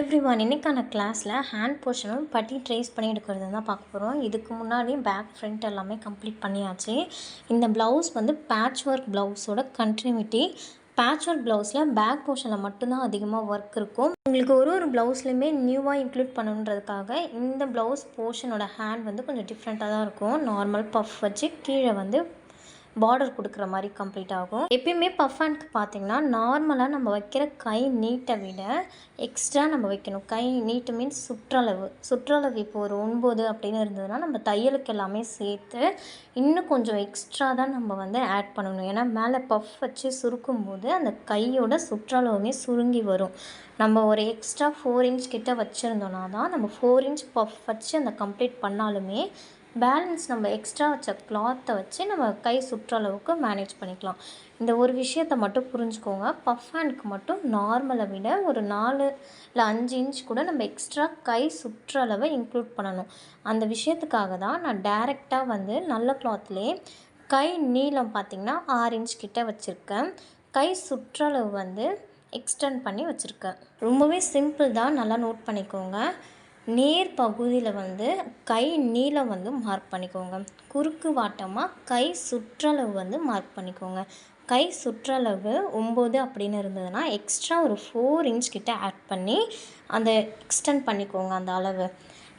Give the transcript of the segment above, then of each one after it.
Every one இன்றைக்கான கிளாஸில் hand போர்ஷனும் பட்டி ட்ரேஸ் பண்ணி எடுக்கிறது தான் பார்க்க போகிறோம் இதுக்கு முன்னாடி பேக் ஃப்ரண்ட் எல்லாமே கம்ப்ளீட் பண்ணியாச்சு. இந்த ப்ளவுஸ் வந்து பேட்ச் ஒர்க் ப்ளவுஸோட கண்டினியூட்டி பேட்ச் ஒர்க் ப்ளவுஸில் பேக் போர்ஷனில் மட்டும்தான் அதிகமாக ஒர்க் இருக்கும். உங்களுக்கு ஒரு ஒரு ப்ளவுஸ்லையுமே நியூவாக இன்க்ளூட் பண்ணணுன்றதுக்காக இந்த ப்ளவுஸ் போர்ஷனோட ஹேண்ட் வந்து கொஞ்சம் டிஃப்ரெண்ட்டாக தான் இருக்கும். நார்மல் பஃப் வச்சு கீழே வந்து பார்டர் கொடுக்குற மாதிரி கம்ப்ளீட் ஆகும். எப்பயுமே பஃப் ஹேண்ட்க்கு பார்த்தீங்கன்னா நார்மலாக நம்ம வைக்கிற கை நீட்டை விட எக்ஸ்ட்ரா நம்ம வைக்கணும். கை நீட்டு மீன்ஸ் சுற்றளவு. சுற்றளவு இப்போ ஒரு ஒன்பது அப்படின்னு இருந்ததுன்னா நம்ம தையலுக்கு எல்லாமே சேர்த்து இன்னும் கொஞ்சம் எக்ஸ்ட்ரா தான் நம்ம வந்து ஆட் பண்ணணும். ஏன்னா மேலே பஃப் வச்சு சுருக்கும் போது அந்த கையோட சுற்றளவுமே சுருங்கி வரும். நம்ம ஒரு எக்ஸ்ட்ரா ஃபோர் இன்ச் கிட்ட வச்சுருந்தோன்னா தான் நம்ம ஃபோர் இன்ச் பஃப் வச்சு அந்த கம்ப்ளீட் பண்ணாலுமே பேலன்ஸ் நம்ம எக்ஸ்ட்ரா வச்ச கிளாத்தை வச்சு நம்ம கை சுற்றளவுக்கு மேனேஜ் பண்ணிக்கலாம். இந்த ஒரு விஷயத்த மட்டும் புரிஞ்சுக்கோங்க. பஃப் ஹேண்டுக்கு மட்டும் நார்மலை விட ஒரு நாலு இல்லை அஞ்சு இன்ச் கூட நம்ம எக்ஸ்ட்ரா கை சுற்றளவை இன்க்ளூட் பண்ணணும். அந்த விஷயத்துக்காக தான் நான் டைரெக்டாக வந்து நல்ல கிளாத்லேயே கை நீளம் பார்த்திங்கன்னா ஆறு இன்ச் கிட்டே வச்சுருக்கேன். கை சுற்றளவு வந்து எக்ஸ்டெண்ட் பண்ணி வச்சுருக்கேன். ரொம்பவே சிம்பிள் தான். நல்லா நோட் பண்ணிக்கோங்க. நேர் பகுதியில் வந்து கை நீளம் வந்து மார்க் பண்ணிக்கோங்க. குறுக்கு வாட்டமாக கை சுற்றளவு வந்து மார்க் பண்ணிக்கோங்க. கை சுற்றளவு ஒம்பது அப்படின்னு இருந்ததுன்னா எக்ஸ்ட்ரா ஒரு ஃபோர் இன்ச் கிட்ட ஆட் பண்ணி அந்த எக்ஸ்டெண்ட் பண்ணிக்கோங்க அந்த அளவு.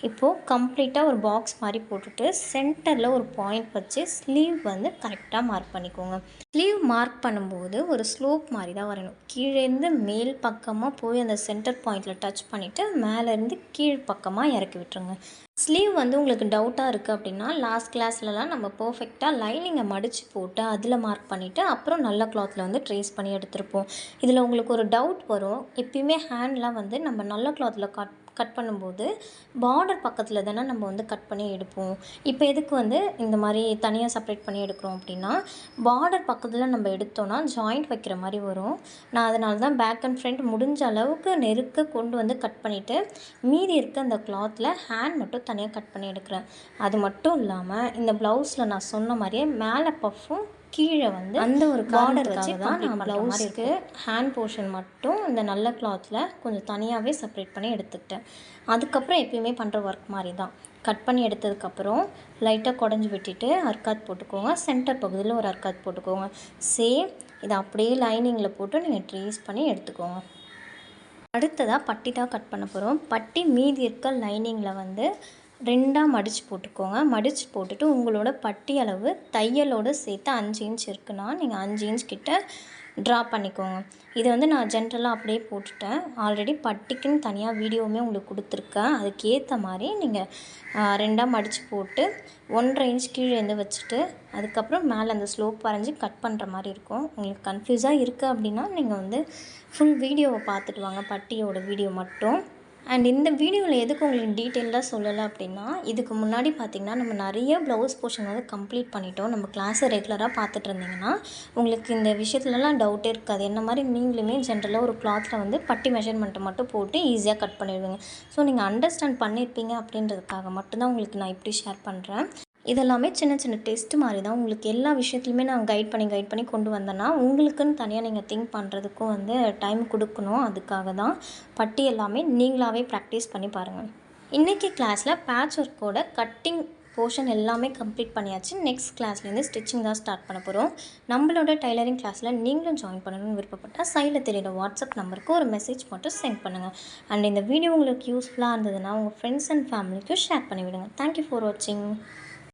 இப்போது கம்ப்ளீட்டாக ஒரு பாக்ஸ் மாதிரி போட்டுட்டு சென்டரில் ஒரு பாயிண்ட் வச்சு ஸ்லீவ் வந்து கரெக்டாக மார்க் பண்ணிக்கோங்க. ஸ்லீவ் மார்க் பண்ணும்போது ஒரு ஸ்லோப் மாதிரி தான் வரணும். கீழேருந்து மேல் பக்கமாக போய் அந்த சென்டர் பாயிண்டில் டச் பண்ணிவிட்டு மேலேருந்து கீழ் பக்கமாக இறக்கி விட்டுருங்க. ஸ்லீவ் வந்து உங்களுக்கு டவுட்டாக இருக்குது அப்படின்னா லாஸ்ட் கிளாஸ்லலாம் நம்ம பர்ஃபெக்டாக லைனிங்கை மடித்து போட்டு அதில் மார்க் பண்ணிவிட்டு அப்புறம் நல்ல கிளாத்தில் வந்து ட்ரேஸ் பண்ணி எடுத்திருப்போம். இதில் உங்களுக்கு ஒரு டவுட் வரும். எப்பயுமே ஹேண்ட்லாம் வந்து நம்ம நல்ல கிளாத்தில் கட் கட் பண்ணும்போது பார்டர் பக்கத்தில் தானே நம்ம வந்து கட் பண்ணி எடுப்போம். இப்போ எதுக்கு வந்து இந்த மாதிரி தனியாக செப்பரேட் பண்ணி எடுக்கிறோம் அப்படின்னா பார்டர் பக்கத்தில் நம்ம எடுத்தோன்னா ஜாயிண்ட் வைக்கிற மாதிரி வரும். நான் அதனால தான் பேக் அண்ட் ஃப்ரண்ட் முடிஞ்ச அளவுக்கு நெருக்க கொண்டு வந்து கட் பண்ணிவிட்டு மீதி இருக்க அந்த கிளாத்தில் ஹேண்ட் மட்டும் தனியாக கட் பண்ணி எடுக்கிறேன். அது மட்டும் இல்லாமல் இந்த ப்ளவுஸில் நான் சொன்ன மாதிரியே மேலே பஃப்பும் கீழே வந்து அந்த ஒரு பார்டர் வச்சு தான் நான் ப்ளவுஸுக்கு ஹேண்ட் போர்ஷன் மட்டும் இந்த நல்ல கிளாத்தில் கொஞ்சம் தனியாகவே செப்பரேட் பண்ணி எடுத்துக்கிட்டேன். அதுக்கப்புறம் எப்பயுமே பண்ணுற ஒர்க் மாதிரி தான் கட் பண்ணி எடுத்ததுக்கப்புறம் லைட்டாக குடஞ்சி விட்டுட்டு அர்க்காத் போட்டுக்கோங்க. சென்டர் பகுதியில் ஒரு அர்க்காத் போட்டுக்கோங்க. சேம் இதை அப்படியே லைனிங்கில் போட்டு நீங்கள் ட்ரேஸ் பண்ணி எடுத்துக்கோங்க. அடுத்ததாக பட்டி தான் கட் பண்ண போகிறோம் பட்டி மீதி இருக்க லைனிங்கில் வந்து ரெண்டாக மடித்து போட்டுக்கோங்க. மடித்து போட்டுட்டு உங்களோட பட்டி அளவு தையலோடு சேர்த்து அஞ்சு இன்ச் இருக்குன்னா நீங்கள் அஞ்சு இன்ச் கிட்ட ட்ரா பண்ணிக்கோங்க. இதை வந்து நான் ஜென்ரலாக அப்படியே போட்டுட்டேன். ஆல்ரெடி பட்டிக்குன்னு தனியாக வீடியோவுமே உங்களுக்கு கொடுத்துருக்கேன். அதுக்கேற்ற மாதிரி நீங்கள் ரெண்டாக மடித்து போட்டு ஒன்றரை இன்ச் கீழே இருந்து வச்சுட்டு அதுக்கப்புறம் மேலே அந்த ஸ்லோப் வரைஞ்சி கட் பண்ணுற மாதிரி இருக்கும். உங்களுக்கு கன்ஃபியூஸாக இருக்குது அப்படின்னா நீங்கள் வந்து ஃபுல் வீடியோவை பார்த்துட்டு வாங்க. பட்டியோட வீடியோ மட்டும். அண்ட் இந்த வீடியோவில் எதுக்கு உங்களுக்கு டீட்டெயிலாக சொல்லலை அப்படின்னா இதுக்கு முன்னாடி பார்த்திங்கன்னா நம்ம நிறைய ப்ளவுஸ் போர்ஷன் வந்து கம்ப்ளீட் பண்ணிட்டோம். நம்ம கிளாஸை ரெகுலராக பார்த்துட்டு இருந்தீங்கன்னா உங்களுக்கு இந்த விஷயத்துலலாம் டவுட்டே இருக்காது. என்ன மாதிரி நீங்களுமே ஜென்ரலாக ஒரு கிளாத்தில் வந்து பட்டி மெஷர்மெண்ட்டை மட்டும் போட்டு ஈஸியாக கட் பண்ணிடுவீங்க. ஸோ நீங்கள் அண்டர்ஸ்டாண்ட் பண்ணியிருப்பீங்க அப்படின்றதுக்காக மட்டும்தான் உங்களுக்கு நான் இப்படி ஷேர் பண்ணுறேன் இதெல்லாமே சின்ன சின்ன டெஸ்ட் மாதிரி தான் உங்களுக்கு எல்லா விஷயத்துலையுமே நான் கைட் பண்ணி கைட் பண்ணி கொண்டு வந்தேன்னா உங்களுக்குன்னு தனியாக நீங்கள் திங்க் பண்ணுறதுக்கும் வந்து டைம் கொடுக்கணும். அதுக்காக தான் பட்டி எல்லாமே நீங்களாகவே ப்ராக்டிஸ் பண்ணி பாருங்கள் இன்றைக்கி கிளாஸில் பேட்ச் ஒர்க்கோட கட்டிங் போர்ஷன் எல்லாமே கம்ப்ளீட் பண்ணியாச்சு. நெக்ஸ்ட் கிளாஸ்லேருந்து ஸ்டிச்சிங் தான் ஸ்டார்ட் பண்ண போகிறோம் நம்மளோட டைலரிங் கிளாஸில் நீங்களும் ஜாயின் பண்ணணும்னு விருப்பப்பட்டால் சைடில் தெரியுற வாட்ஸ்அப் நம்பருக்கு ஒரு மெசேஜ் மட்டும் சென்ட் பண்ணுங்கள் அண்ட் இந்த வீடியோ உங்களுக்கு யூஸ்ஃபுல்லாக இருந்ததுன்னா உங்கள் ஃப்ரெண்ட்ஸ் அண்ட் ஃபேமிலிக்கும் ஷேர் பண்ணிவிடுங்க. தேங்க்யூ ஃபார் வாட்சிங்